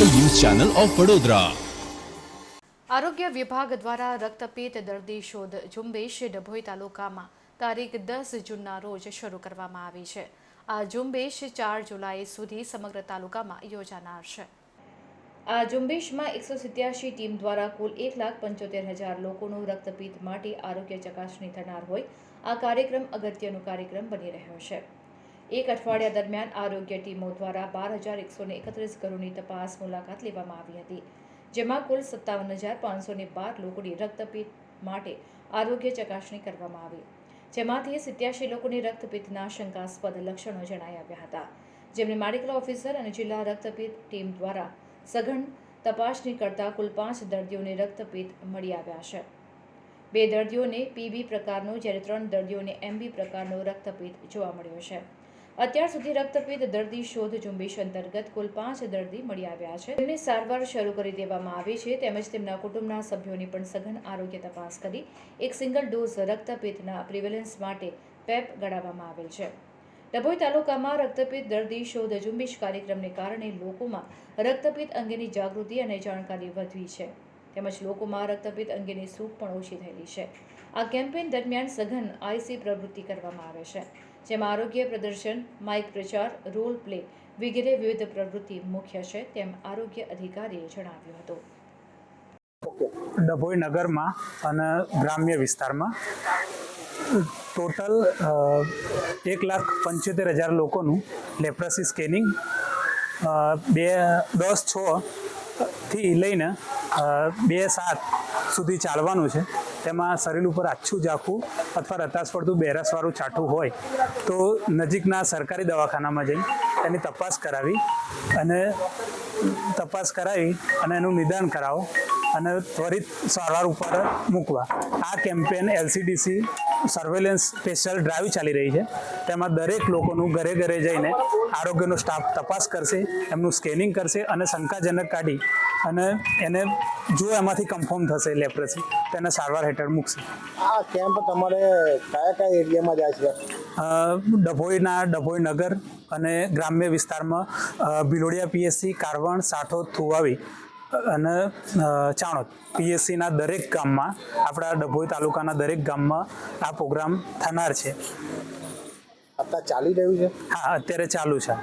Channel of Vadodara. આરોગ્ય વિભાગ દ્વારા રક્તપિત્ત દર્દી શોધ ઝુંબેશ ડભોઈ તાલુકામાં તારીખ દસ જૂનના રોજ શરૂ કરવામાં આવી છે. આ ઝુંબેશ ચાર જુલાઈ સુધી સમગ્ર તાલુકામાં યોજાનાર છે. આ ઝુંબેશમાં એકસો સિત્યાસી ટીમ દ્વારા કુલ એક લાખ પંચોતેર હજાર લોકોનું રક્તપિત્ત માટે આરોગ્ય ચકાસણી થનાર હોય. આ કાર્યક્રમ અગત્યનો કાર્યક્રમ બની રહ્યો છે. એક અઠવાડિયા દરમિયાન આરોગ્ય ટીમો દ્વારા બાર હજાર એકસો એકત્રીસ ઘરોની તપાસ મુલાકાત લેવામાં આવી હતી, જેમાં કુલ સત્તાવન હજાર પાંચસો ને બાર લોકોની રક્તપિત્ત માટે આરોગ્ય ચકાસણી કરવામાં આવી, જેમાંથી સિત્યાસી લોકોની રક્તપિત્તના શંકાસ્પદ લક્ષણો જણાઈ આવ્યા હતા. જેમને મેડિકલ ઓફિસર અને જિલ્લા રક્તપિત્ત ટીમ દ્વારા સઘન તપાસણી કરતા કુલ પાંચ દર્દીઓને રક્તપિત્ત મળી આવ્યા છે. બે દર્દીઓને પીબી પ્રકારનો, જ્યારે ત્રણ દર્દીઓને એમબી પ્રકારનો રક્તપિત્ત જોવા મળ્યો છે. અત્યાર સુધી રક્તપિત્ત દર્દી શોધ ઝુંબેશ અંતર્ગત કુલ પાંચ દર્દી મળી આવ્યા છે. તેમની સારવાર શરૂ કરી દેવામાં આવી છે. તેમજ તેમના કુટુંબના સભ્યોની પણ સઘન આરોગ્ય તપાસ કરી એક સિંગલ ડોઝ રક્તપિત્તના પ્રિવેલન્સ માટે પેપ ગણાવવામાં આવેલ છે. ડભોઈ તાલુકામાં રક્તપિત્ત દર્દી શોધ ઝુંબેશ કાર્યક્રમને કારણે લોકોમાં રક્તપિત્ત અંગેની જાગૃતિ અને જાણકારી વધવી છે. તેમજ લોકોમાં રક્તપિત્ત અંગેની સૂક પણ ઓછી થયેલી છે. આ કેમ્પેઇન દરમિયાન સઘન આઈસી પ્રવૃત્તિ કરવામાં આવે છે, જેમાં આરોગ્ય પ્રદર્શન, માઇક પ્રચાર, રોલ પ્લે વગેરે વિવિધ પ્રવૃત્તિ મુખ્ય છે તેમ આરોગ્ય અધિકારીએ જણાવ્યું હતું. ડભોઈ નગરમાં અને ગ્રામ્ય વિસ્તારમાં ટોટલ એક લાખ પંચોતેર હજાર લોકોનું લેપ્રસી સ્કેનિંગ બે, દસ, છ થી લઈને બે સાત સુધી ચાલવાનું છે. તેમાં શરીર ઉપર આછું ઝાખું અથવા રતાસ પડતું બેરસવાળું છાંટું હોય, તો નજીકના સરકારી દવાખાનામાં જઈ તેની તપાસ કરાવી અને તપાસ કરાવી અને એનું નિદાન કરાવો અને ત્વરિત સારવાર ઉપર મૂકવા. આ campaign LCDC surveillance special drive ચાલી રહી છે. તેમાં દરેક લોકોનું ઘરે ઘરે જઈને આરોગ્યનો સ્ટાફ તપાસ કરશે, એમનું સ્કેનિંગ કરશે અને શંકાજનક કાઢી અને એને જો એમાંથી કન્ફર્મ થશે લેપ્રસી તેને સારવાર હેઠળ મૂકશે. આ કેમ્પ તમારે કયા કયા એરિયામાં જાય છે? ડભોઈના ડભોઈ નગર અને ગ્રામ્ય વિસ્તારમાં ભિલોડિયા પીએસસી કારવણ સાઠોદ થુવાવી અને ચાણોદ. પીએસસીના દરેક ગામમાં આપણા ડભોઈ તાલુકાના દરેક ગામમાં આ પ્રોગ્રામ થનાર છે. અત્યારે ચાલી રહ્યું છે? હા અત્યારે ચાલુ છે.